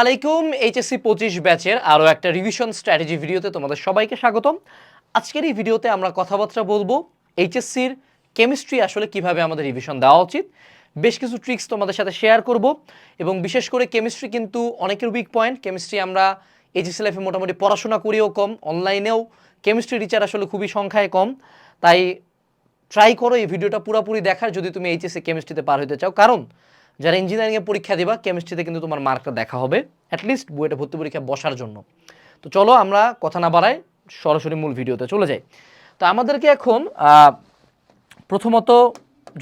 আলাইকুম, এইচএসসি পঁচিশ ব্যাচের আরও একটা রিভিশন স্ট্র্যাটেজি ভিডিওতে তোমাদের সবাইকে স্বাগতম। আজকের এই ভিডিওতে আমরা কথাবার্তা বলব, এইচএসসির কেমিস্ট্রি আসলে কীভাবে আমাদের রিভিশন দেওয়া উচিত। বেশ কিছু ট্রিক্স তোমাদের সাথে শেয়ার করব এবং বিশেষ করে কেমিস্ট্রি কিন্তু অনেকের উইক পয়েন্ট কেমিস্ট্রি আমরা এইচএসসি লাইফে মোটামুটি পড়াশোনা করিও কম অনলাইনেও কেমিস্ট্রি টিচার আসলে খুবই সংখ্যায় কম। তাই ট্রাই করো এই ভিডিওটা পুরোপুরি দেখার, যদি তুমি এইচএসসি কেমিস্ট্রিতে পার হতে চাও। কারণ যারা ইঞ্জিনিয়ারিংয়ে পরীক্ষা দিবা কেমিস্ট্রিতে কিন্তু তোমার মার্কটা দেখা হবে অ্যাটলিস্ট বুয়েটে ভর্তি পরীক্ষা বসার জন্য। তো চলো আমরা কথা না বাড়াই সরাসরি মূল ভিডিওতে চলে যাই। তো আমাদেরকে এখন প্রথমত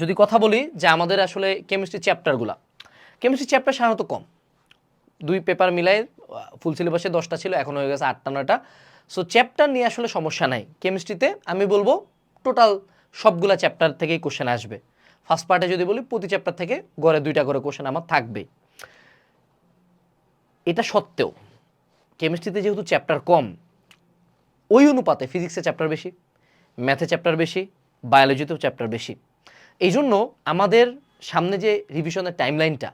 যদি কথা বলি যে আমাদের আসলে কেমিস্ট্রি চ্যাপ্টারগুলা কেমিস্ট্রি চ্যাপ্টার সাধারণত কম। দুই পেপার মিলাই ফুল সিলেবাসে দশটা ছিল, এখন হয়ে গেছে আটটা, নয়টা। সো চ্যাপ্টার নিয়ে আসলে সমস্যা নাই। কেমিস্ট্রিতে আমি বলব টোটাল সবগুলা চ্যাপ্টার থেকেই কোশ্চেন আসবে। ফার্স্ট পার্টে যদি বলি, প্রতি চ্যাপ্টার থেকে গড়ে দুইটা করে কোশ্চেন আমার থাকবে এটা সত্ত্বেও কেমিস্ট্রিতে যেহেতু চ্যাপ্টার কম, ওই অনুপাতে ফিজিক্সে চ্যাপ্টার বেশি ম্যাথে চ্যাপ্টার বেশি বায়োলজিতেও চ্যাপ্টার বেশি। এই জন্য আমাদের সামনে যে রিভিশনের টাইমলাইনটা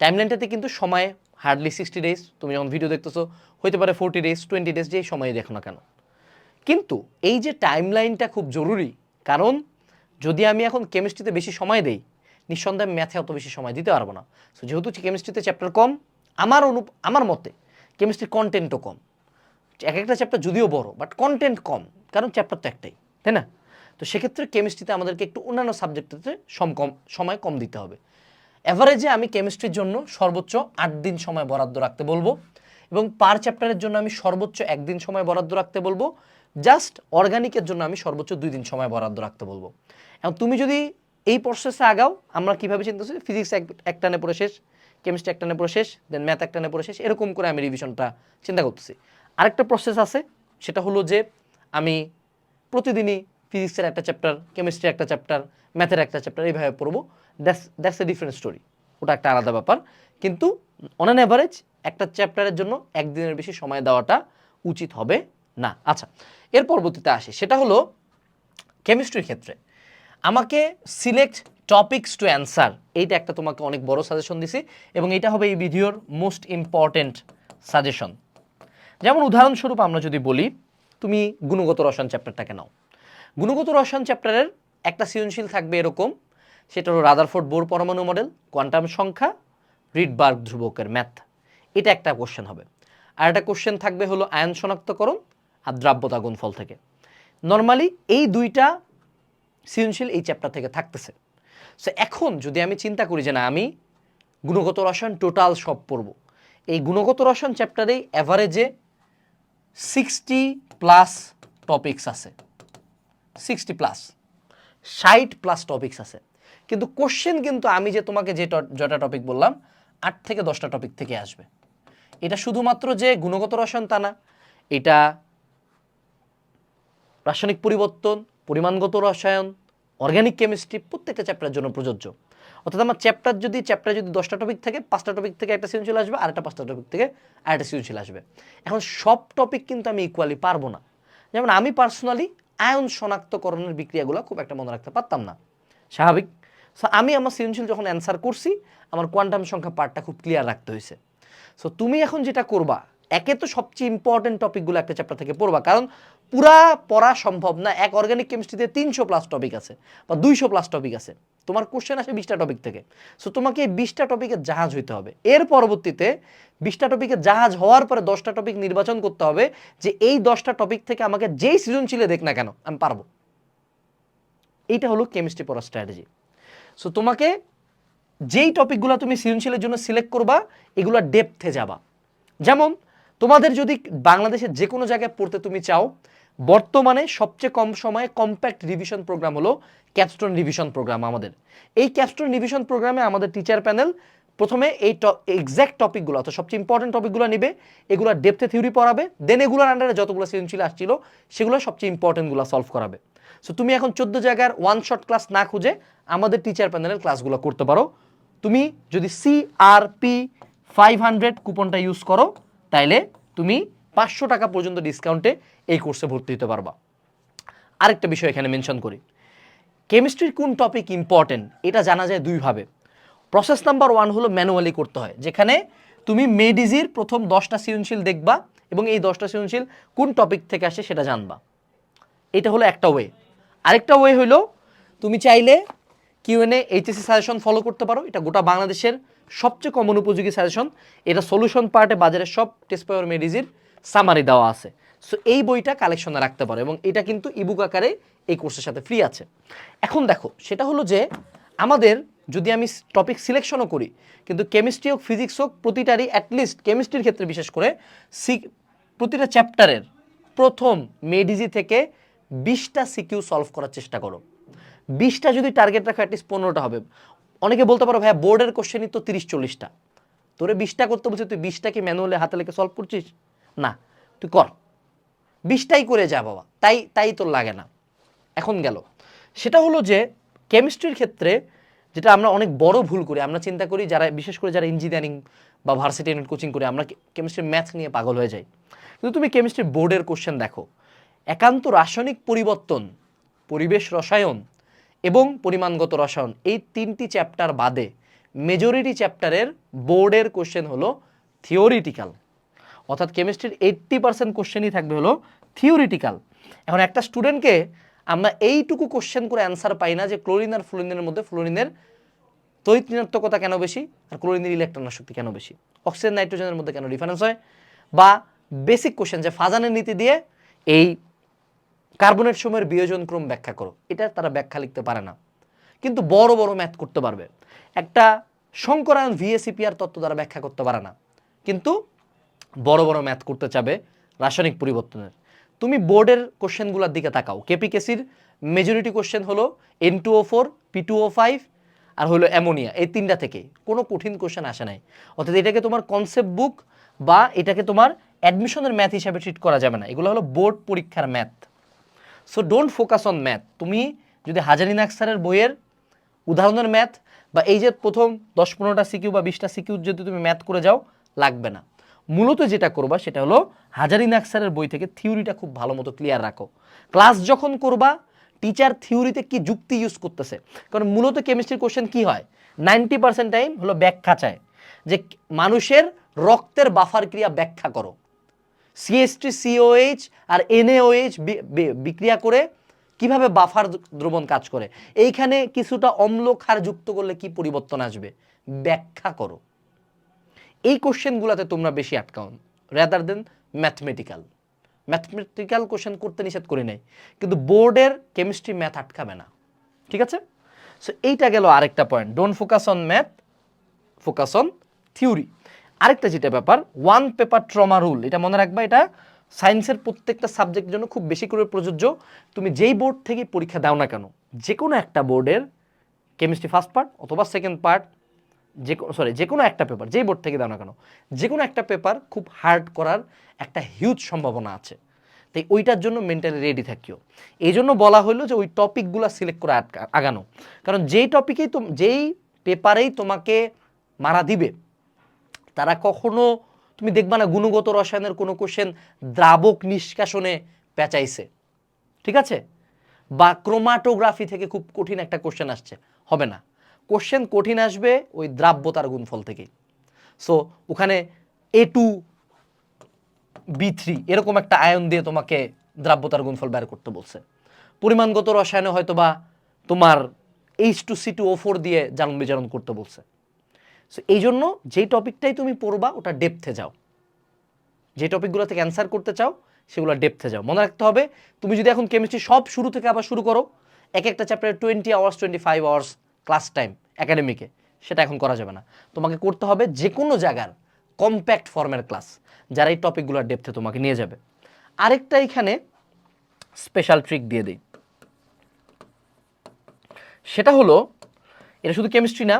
টাইমলাইনটাতে কিন্তু সময় হার্ডলি সিক্সটি ডেজ তুমি যখন ভিডিও দেখতেছো হতে পারে ফোরটি ডেজ টোয়েন্টি ডেজ যেই সময় দেখো না কেন। কিন্তু এই যে টাইমলাইনটা খুব জরুরি, কারণ যদি আমি এখন কেমিস্ট্রিতে বেশি সময় দেই, নিঃসন্দেহে ম্যাথে অত বেশি সময় দিতে পারব না। সো যেহেতু কেমিস্ট্রিতে চ্যাপ্টার কম, আমার অনু, আমার মতে কেমিস্ট্রির কন্টেন্টও কম। এক একটা চ্যাপ্টার যদিও বড় বাট কন্টেন্ট কম, কারণ চ্যাপ্টার তো একটাই, তাই না? তো সেক্ষেত্রে কেমিস্ট্রিতে আমাদেরকে একটু অন্যান্য সাবজেক্টতে সম কম, সময় কম দিতে হবে। অ্যাভারেজে আমি কেমিস্ট্রির জন্য সর্বোচ্চ আট দিন সময় বরাদ্দ রাখতে বলব এবং পার চ্যাপ্টারের জন্য আমি সর্বোচ্চ একদিন সময় বরাদ্দ রাখতে বলব। জাস্ট অর্গানিকের জন্য আমি সর্বোচ্চ দুই দিন সময় বরাদ্দ রাখতে বলব। এবং তুমি যদি এই প্রসেসে আগাও, আমরা কীভাবে চিন্তা করছি ফিজিক্স এক একটানে পড়ে শেষ কেমিস্ট্রি একটানে পড়ে শেষ দেন ম্যাথ একটানে পড়ে শেষ, এরকম করে আমি রিভিশনটা চিন্তা করতেছি। আরেকটা প্রসেস আছে, সেটা হলো যে আমি প্রতিদিনই ফিজিক্সের একটা চ্যাপ্টার কেমিস্ট্রি একটা চ্যাপ্টার ম্যাথের একটা চ্যাপ্টার এইভাবে পড়ব। That's that's a different story ওটা একটা আলাদা ব্যাপার। কিন্তু অন অ্যান অ্যাভারেজ একটা চ্যাপ্টারের জন্য একদিনের বেশি সময় দেওয়াটা উচিত হবে। না আচ্ছা এর পরবর্তীতে আসি। সেটা হলো কেমিস্ট্রির ক্ষেত্রে। আমাকে সিলেক্ট টপিক্স টু অ্যান্সার এইটা একটা তোমাকে অনেক বড় সাজেশন দিছি, এবং এটা হবে এই ভিডিওর মোস্ট ইম্পর্টেন্ট সাজেশন যেমন উদাহরণস্বরূপ আমরা যদি বলি, তুমি গুণগত রসায়ন চ্যাপ্টারটাকে নাও। গুণগত রসায়ন চ্যাপ্টারের একটা সৃজনশীল থাকবে এরকম, সেটা হলো রাদারফোর্ড বোর পরমাণু মডেল কোয়ান্টাম সংখ্যা, রিডবার্গ ধ্রুবকের ম্যাথ এটা একটা কোশ্চেন হবে। আর একটা কোশ্চেন থাকবে হলো আয়ন শনাক্তকরণ আর দ্রাব্যতা গুণফল থেকে। নর্মালি এই দুইটা সৃজনশীল এই চ্যাপ্টার থেকে থাকতেছে। সো এখন যদি আমি চিন্তা করি যে না, আমি গুণগত রসায়ন টোটাল সব পড়ব, এই গুণগত রসায়ন চ্যাপ্টারেই অ্যাভারেজে সিক্সটি প্লাস টপিকস আছে। সিক্সটি প্লাস ষাট প্লাস টপিকস আছে। কিন্তু কোশ্চেন কিন্তু আমি যে তোমাকে যে ট- যটা টপিক বললাম, আট থেকে দশটা টপিক থেকে আসবে। এটা শুধুমাত্র যে গুণগত রসায়ন তা না, এটা রাসায়নিক পরিবর্তন, পরিমাণগত রসায়ন অর্গানিক কেমিস্ট্রি প্রত্যেকটা চ্যাপ্টারের জন্য প্রযোজ্য। অর্থাৎ আমার চ্যাপ্টার যদি চ্যাপ্টার যদি দশটা টপিক থাকে, পাঁচটা টপিক থেকে একটা সৃজনশীল আসবে আর একটা পাঁচটা টপিক থেকে আরেকটা সৃজনশীল আসবে। এখন সব টপিক কিন্তু আমি ইকুয়ালি পারব না। যেমন আমি পার্সোনালি আয়ন শনাক্তকরণের বিক্রিয়াগুলো খুব একটা মনে রাখতে পারতাম না। স্বাভাবিক। সো আমি আমার সৃজনশীল যখন অ্যান্সার করছি, আমার কোয়ান্টাম সংখ্যা পার্টটা খুব ক্লিয়ার রাখতে হয়েছে সো তুমি এখন যেটা করবা একে তো সবচেয়ে ইম্পর্টেন্ট টপিকগুলো একটা চ্যাপ্টার থেকে পড়বা। কারণ পুরা পড়া সম্ভব না, এক অর্গানিক কেমিস্ট্রিতে তিনশো প্লাস টপিক আছে বা দুইশো প্লাস টপিক আছে। তোমার কোশ্চেন আসে বিশটা টপিক থেকে। সো তোমাকে এই বিশটা টপিকের জাহাজ হইতে হবে। এর পরবর্তীতে বিশটা টপিকের জাহাজ হওয়ার পরে দশটা টপিক নির্বাচন করতে হবে যে এই দশটা টপিক থেকে আমাকে যেই সৃজনশীলে দেখ না কেন, আমি পারব। এইটা হলো কেমিস্ট্রি পড়ার স্ট্র্যাটেজি সো তোমাকে যেই টপিকগুলো তুমি সৃজনশীলের জন্য সিলেক্ট করবা, এগুলো ডেপথে যাবা। যেমন তোমাদের যদি বাংলাদেশের যে কোনো জায়গায় পড়তে তুমি চাও, বর্তমানে সবচেয়ে কম সময়ে কম্প্যাক্ট রিভিশন প্রোগ্রাম হলো ক্যাপস্টোন রিভিশন প্রোগ্রাম আমাদের। এই ক্যাপস্টোন রিভিশন প্রোগ্রামে আমাদের টিচার প্যানেল প্রথমে এই এক্স্যাক্ট টপিকগুলো অর্থাৎ সবচেয়ে ইম্পর্টেন্ট টপিকগুলো নিবে, এগুলো ডেপথে থিওরি পড়াবে দেন এগুলোর আন্ডারে যতগুলো সৃজনশীল আসছিল, সেগুলো সবচেয়ে ইম্পর্টেন্টগুলো সলভ করাবে। সো তুমি এখন চোদ্দ জায়গার ওয়ান শট ক্লাস না খুঁজে আমাদের টিচার প্যানেলের ক্লাসগুলো করতে পারো। তুমি যদি সিআরপি ফাইভ হান্ড্রেড কুপনটা ইউজ করো তাইলে তুমি পাঁচশো টাকা পর্যন্ত ডিসকাউন্টে এই কোর্সে ভর্তি হতে পারবা। আরেকটা বিষয় এখানে মেনশন করি। কেমিস্ট্রির কোন টপিক ইম্পর্টেন্ট এটা জানা যায় দুইভাবে। প্রসেস নাম্বার ওয়ান হলো ম্যানুয়ালি করতে হয়, যেখানে তুমি মেডিজির প্রথম দশটা সৃজনশীল দেখবা এবং এই দশটা সৃজনশীল কোন টপিক থেকে আসে সেটা জানবা। এটা হলো একটা ওয়ে আরেকটা ওয়ে হলো, তুমি চাইলে কিউএনএ এইচএসসি সাজেশন ফলো করতে পারো, এটা গোটা বাংলাদেশের সবচেয়ে কমন উপযোগী সাজেশন এটা সলিউশন পার্টে বাজারের সব টেস্ট মেডিজির সামারি দেওয়া আছে। সো এই বইটা কালেকশনে রাখতে পারো এবং এটা কিন্তু ইবুক আকারে এই কোর্সের সাথে ফ্রি আছে। এখন দেখো, সেটা হলো যে আমাদের যদি আমি টপিক সিলেকশনও করি, কিন্তু কেমিস্ট্রি হোক ফিজিক্স হোক, প্রতিটারই অ্যাটলিস্ট কেমিস্ট্রির ক্ষেত্রে বিশেষ করে সি প্রতিটা চ্যাপ্টারের প্রথম মেডিজি থেকে বিশটা সিকিউ সলভ করার চেষ্টা করো। বিশটা যদি টার্গেট রাখো অ্যাটলিস্ট পনেরোটা হবে। অনেকে বলতে পারো, ভাইয়া বোর্ডের কোশ্চেনই তো তিরিশ, চল্লিশটা। তোরে বিশটা করতে বলছে, তুই বিশটা কি ম্যানুয়ালি হাতে লেখে সলভ করছিস? না, তুই কর। বিশটাই করে যা বাবা, তাই তাই তোর লাগে না। এখন গেল। সেটা হলো যে কেমিস্ট্রির ক্ষেত্রে যেটা আমরা অনেক বড় ভুল করি, আমরা চিন্তা করি যারা, বিশেষ করে যারা ইঞ্জিনিয়ারিং বা ভার্সিটি ইউনিট কোচিং করি, আমরা কেমিস্ট্রি ম্যাথ নিয়ে পাগল হয়ে যাই। কিন্তু তুমি কেমিস্ট্রি বোর্ডের কোশ্চেন দেখো। একান্ত রাসায়নিক পরিবর্তন, পরিবেশ রসায়ন এবং পরিমাণগত রসায়ন, এই তিনটি চ্যাপ্টার বাদে মেজরিটি চ্যাপ্টারের বোর্ডের কোশ্চেন হলো থিওরিটিক্যাল অর্থাৎ কেমিস্ট্রির এইট্টি পার্সেন্ট কোশ্চেনই থাকবে হলো থিওরিটিক্যাল এখন একটা স্টুডেন্টকে আমরা এইটুকু কোশ্চেন করে অ্যান্সার পাই না যে ক্লোরিন আর ফ্লোরিনের মধ্যে ফ্লোরিনের তড়িৎ কেন বেশি আর ক্লোরিনের ইলেকট্রন শক্তি কেন বেশি? অক্সিজেন নাইট্রোজেনের মধ্যে কেন ডিফারেন্স হয়? বা বেসিক কোশ্চেন যে ফাজানের নীতি দিয়ে এই কার্বনের সময়ের বিয়োজন ক্রম ব্যাখ্যা করো। এটা তারা ব্যাখ্যা লিখতে পারে না। কিন্তু বড় বড় ম্যাথ করতে পারবে। একটা সংকরায়ন ভিএসিপিআর তত্ত্ব দ্বারা ব্যাখ্যা করতে পারে না। কিন্তু বড় বড় ম্যাথ করতে চাবে রাসায়নিক পরিবর্তনের। তুমি বোর্ডের কোশ্চেনগুলোর দিকে তাকাও। কেপিকেসির মেজরিটি কোশ্চেন হলো N two O four P two O five আর হলো অ্যামোনিয়া এই তিনটা থেকে কোনো কঠিন কোশ্চেন আসে নাই। অর্থাৎ এটাকে তোমার কনসেপ্ট বুক বা এটাকে তোমার অ্যাডমিশনের ম্যাথ হিসাবে ট্রিট করা যাবে না। এগুলো হলো বোর্ড পরীক্ষার math so don't focus on math তুমি যদি হাজারিন আক্সারের বইয়ের উদাহরণের ম্যাথ বা এই যে প্রথম দশ পনেরোটা সিকিউ বা বিশটা সিকিউ যদি তুমি ম্যাথ করে যাও, লাগবে না। মূলত যেটা করবা সেটা হলো হাজারিন আক্সারের বই থেকে থিওরিটা খুব ভালো মতো ক্লিয়ার রাখো। ক্লাস যখন করবা টিচার থিওরিতে কি যুক্তি ইউজ করতেছে? কারণ মূলত কেমিস্ট্রির কোশ্চেন কি হয়? নাইনটি পার্সেন্ট টাইম হলো ব্যাখ্যা চায়। যে মানুষের রক্তের বাফার ক্রিয়া ব্যাখ্যা করো। সিএসটি সিওএইচ আর এনএওএইচ বিক্রিয়া করে কীভাবে বাফার দ্রবণ কাজ করে। এইখানে কিছুটা অম্ল ক্ষার যুক্ত করলে কি পরিবর্তন আসবে? ব্যাখ্যা করো। এই কোশ্চেনগুলোতে তোমরা বেশি আটকাও rather then mathematical mathematical question করতে নিষেধ করি নাই, কিন্তু বোর্ডের কেমিস্ট্রি ম্যাথ আটকাবে না, ঠিক আছে? সো এইটা গেল আরেকটা point don't focus on math focus on theory আরেকটা যেটা ব্যাপার ওয়ান পেপার ট্রমা রুল এটা মনে রাখবা, এটা সায়েন্সের প্রত্যেকটা সাবজেক্টের জন্য খুব বেশি করে প্রযোজ্য। তুমি যেই বোর্ড থেকে পরীক্ষা দাও না কেন যে কোনো একটা বোর্ডের কেমিস্ট্রি ফার্স্ট পার্ট অথবা সেকেন্ড পার্ট যে সরি যে কোনো একটা পেপার যেই বোর্ড থেকে দাও না কেন যে কোনো একটা পেপার খুব হার্ড করার একটা হিউজ সম্ভাবনা আছে। তাই ওইটার জন্য মেন্টালি রেডি থাকিও। এই জন্য বলা হলো যে ওই টপিকগুলো সিলেক্ট করে আগানো। কারণ যেই টপিকেই তো যেই পেপারেই তোমাকে মারা দিবে তারা কখনো, তুমি দেখবা না গুণগত রসায়নের কোনো কোশ্চেন দ্রাবক নিষ্কাশনে পেঁচাইছে। ঠিক আছে? বা ক্রোমাটোগ্রাফি থেকে খুব কঠিন একটা কোশ্চেন আসছে। হবে না। কোশ্চেন কঠিন আসবে ওই দ্রাব্যতার গুণফল থেকেই। সো ওখানে এ টু বি থ্রি এরকম একটা আয়ন দিয়ে তোমাকে দ্রাব্যতার গুণফল বের করতে বলছে। পরিমাণগত রসায়নে হয়তো বা তোমার H two C two O four দিয়ে জারণ বিজারণ করতে বলছে। সো এই জন্য যেই টপিকটাই তুমি পড়বা, ওটা ডেপথে যাও। যে টপিকগুলো থেকে অ্যান্সার করতে চাও, সেগুলো ডেপথে যাও। মনে রাখতে হবে, তুমি যদি এখন কেমিস্ট্রি সব শুরু থেকে আবার শুরু করো, এক একটা চ্যাপ্টারে twenty hours twenty five hours class time একাডেমিকে সেটা এখন করা যাবে না। তোমাকে করতে হবে যে কোনো জায়গার কম্প্যাক্ট ফর্মের ক্লাস যারা এই টপিকগুলোর ডেপথে তোমাকে নিয়ে যাবে। আরেকটা এখানে স্পেশাল ট্রিক দিয়ে দিই। সেটা হলো, এটা শুধু কেমিস্ট্রি না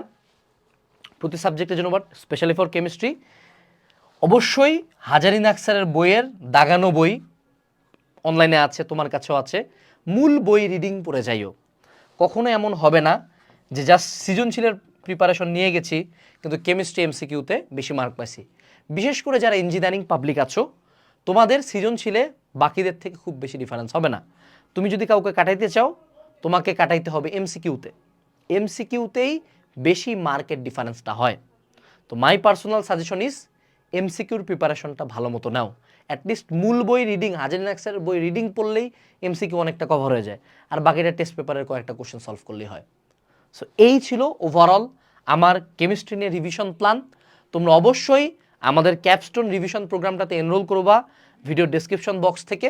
প্রতি সাবজেক্টের জন্য বাট স্পেশালি ফর কেমিস্ট্রি অবশ্যই হাজারিন আক্সারের বইয়ের দাগানো বই অনলাইনে আছে, তোমার কাছেও আছে। মূল বই রিডিং পড়ে যাইও। কখনো এমন হবে না যে জাস্ট সৃজনশীলের প্রিপারেশন নিয়ে গেছি, কিন্তু কেমিস্ট্রি এমসিকিউতে বেশি মার্ক পাইছি। বিশেষ করে যারা ইঞ্জিনিয়ারিং পাবলিক আছো, তোমাদের সৃজনশীলে বাকিদের থেকে খুব বেশি ডিফারেন্স হবে না। তুমি যদি কাউকে কাটাইতে চাও, তোমাকে কাটাইতে হবে এমসিকিউতে এমসিকিউতেই বেশি মার্কেট ডিফারেন্সটা হয়। তো মাই পার্সোনাল সাজেশন ইজ এমসিকিউর প্রিপারেশনটা ভালো মতো নাও। অ্যাটলিস্ট মূল বই রিডিং অ্যাক্সের বই রিডিং পড়লেই এমসিকিউ অনেকটা কভার হয়ে যায়। আর বাকিটা টেস্ট পেপারের কয়েকটা কোশ্চেন সলভ করলেই হয়। সো এই ছিল ওভারঅল আমার কেমিস্ট্রি নিয়ে রিভিশন প্ল্যান তোমরা অবশ্যই আমাদের ক্যাপস্টোন রিভিশন প্রোগ্রামটাতে এনরোল করবা ভিডিও ডেসক্রিপশন বক্স থেকে।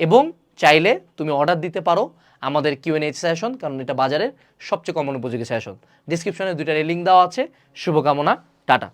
এবং চাইলে তুমি অর্ডার দিতে পারো। আমাদের কিউএনএইচ সেশন কারণ এটা বাজারের সবচেয়ে কমন উপযোগী সেশন ডিসক্রিপশনে দুইটা লিঙ্ক দেওয়া আছে। শুভকামনা, টাটা।